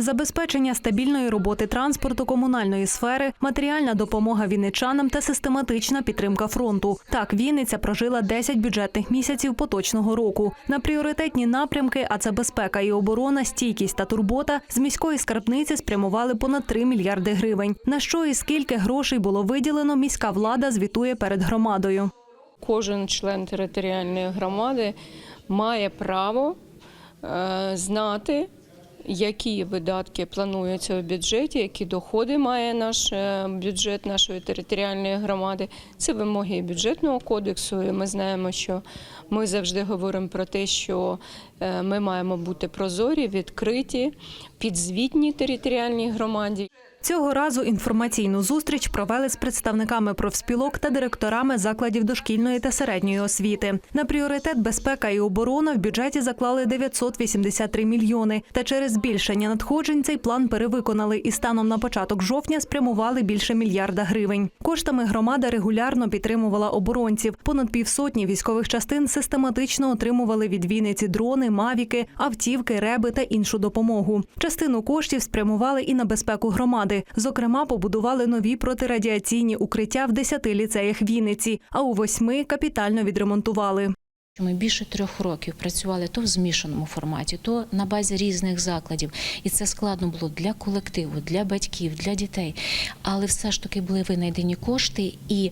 Забезпечення стабільної роботи транспорту комунальної сфери, матеріальна допомога вінничанам та систематична підтримка фронту. Так, Вінниця прожила 10 бюджетних місяців поточного року. На пріоритетні напрямки, а це безпека і оборона, стійкість та турбота, з міської скарбниці спрямували понад 3 мільярди гривень. На що і скільки грошей було виділено, міська влада звітує перед громадою. Кожен член територіальної громади має право е, знати, які видатки плануються у бюджеті, які доходи має наш е, бюджет нашої територіальної громади. Це вимоги бюджетного кодексу. І ми знаємо, що ми завжди говоримо про те, що е, ми маємо бути прозорі, відкриті, підзвітні територіальній громаді. Цього разу інформаційну зустріч провели з представниками профспілок та директорами закладів дошкільної та середньої освіти. На пріоритет безпека і оборона в бюджеті заклали 983 мільйони. Та через збільшення надходжень цей план перевиконали і станом на початок жовтня спрямували більше мільярда гривень. Коштами громада регулярно підтримувала оборонців. Понад півсотні військових частин систематично отримували від Вінниці дрони, мавіки, автівки, реби та іншу допомогу. Частину коштів спрямували і на безпеку громади. Зокрема, побудували нові протирадіаційні укриття в 10 ліцеях Вінниці, а у восьми капітально відремонтували. Ми більше трьох років працювали то в змішаному форматі, то на базі різних закладів, і це складно було для колективу, для батьків, для дітей. Але все ж таки були винайдені кошти, і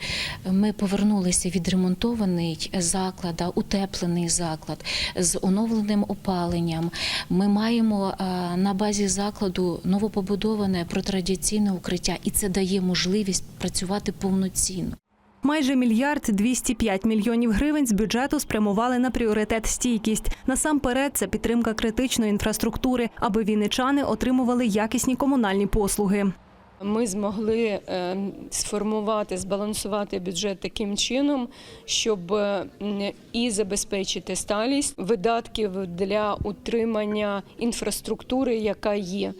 ми повернулися відремонтований заклад, утеплений заклад з оновленим опаленням. Ми маємо на базі закладу новопобудоване протирадіаційне укриття, і це дає можливість працювати повноцінно. Майже мільярд 205 мільйонів гривень з бюджету спрямували на пріоритет стійкість. Насамперед, це підтримка критичної інфраструктури, аби вінничани отримували якісні комунальні послуги. Ми змогли е, сформувати, збалансувати бюджет таким чином, щоб е, і забезпечити сталість видатків для утримання інфраструктури, яка є,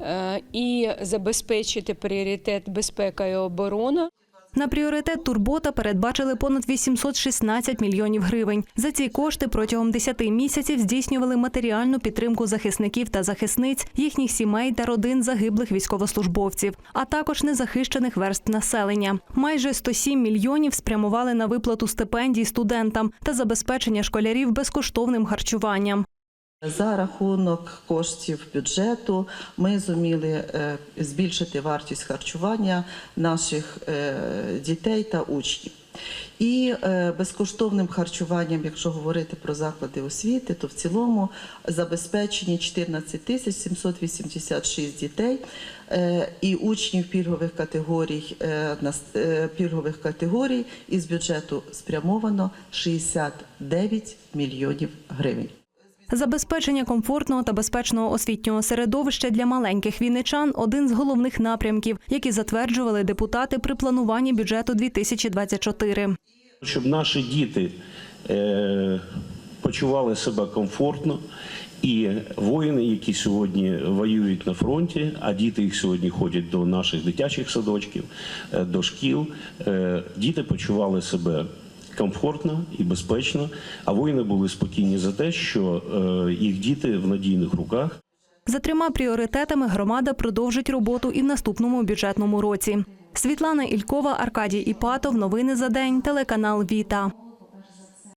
е, і забезпечити пріоритет безпека і оборона. На пріоритет турбота передбачили понад 816 мільйонів гривень. За ці кошти протягом 10 місяців здійснювали матеріальну підтримку захисників та захисниць, їхніх сімей та родин загиблих військовослужбовців, а також незахищених верств населення. Майже 107 мільйонів спрямували на виплату стипендій студентам та забезпечення школярів безкоштовним харчуванням. За рахунок коштів бюджету ми зуміли е, збільшити вартість харчування наших е, дітей та учнів. І е, безкоштовним харчуванням, якщо говорити про заклади освіти, то в цілому забезпечені 14 тисяч 786 дітей і учнів пільгових категорій пільгових категорій із бюджету спрямовано 69 мільйонів гривень. Забезпечення комфортного та безпечного освітнього середовища для маленьких вінничан – один з головних напрямків, які затверджували депутати при плануванні бюджету 2024. щоб наші діти е, почували себе комфортно. І воїни, які сьогодні воюють на фронті, а діти їх сьогодні ходять до наших дитячих садочків, е, до шкіл, е, діти почували себе комфортно і безпечно, а воїни були спокійні за те, що е, їх діти в надійних руках. За трьома пріоритетами громада продовжить роботу і в наступному бюджетному році. Світлана Ількова, Аркадій Іпатов. Новини за день. Телеканал Віта.